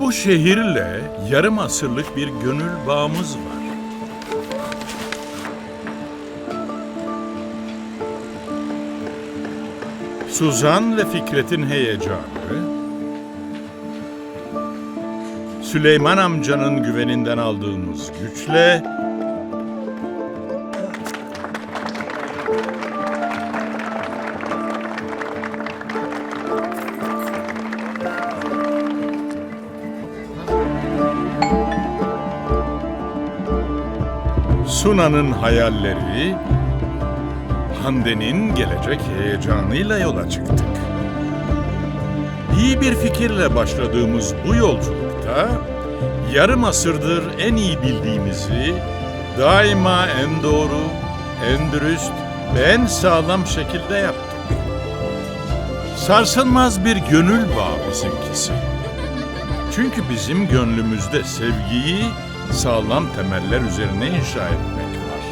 Bu şehirle yarım asırlık bir gönül bağımız var. Suzan ve Fikret'in heyecanı, Süleyman amcanın güveninden aldığımız güçle Suna'nın hayalleri, Hande'nin gelecek heyecanıyla yola çıktık. İyi bir fikirle başladığımız bu yolculukta yarım asırdır en iyi bildiğimizi daima en doğru, en dürüst ve en sağlam şekilde yaptık. Sarsılmaz bir gönül bağı bizimkisi. Çünkü bizim gönlümüzde sevgiyi sağlam temeller üzerine inşa etmek var.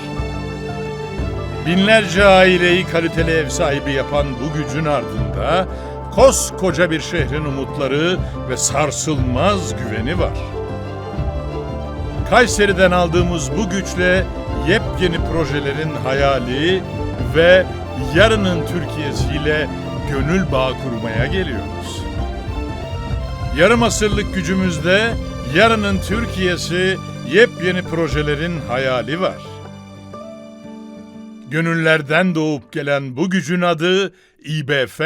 Binlerce aileyi kaliteli ev sahibi yapan bu gücün ardında koskoca bir şehrin umutları ve sarsılmaz güveni var. Kayseri'den aldığımız bu güçle yepyeni projelerin hayali ve yarının Türkiye'siyle gönül bağı kurmaya geliyoruz. Yarım asırlık gücümüzde yarının Türkiye'si yepyeni projelerin hayali var. Gönüllerden doğup gelen bu gücün adı İBF.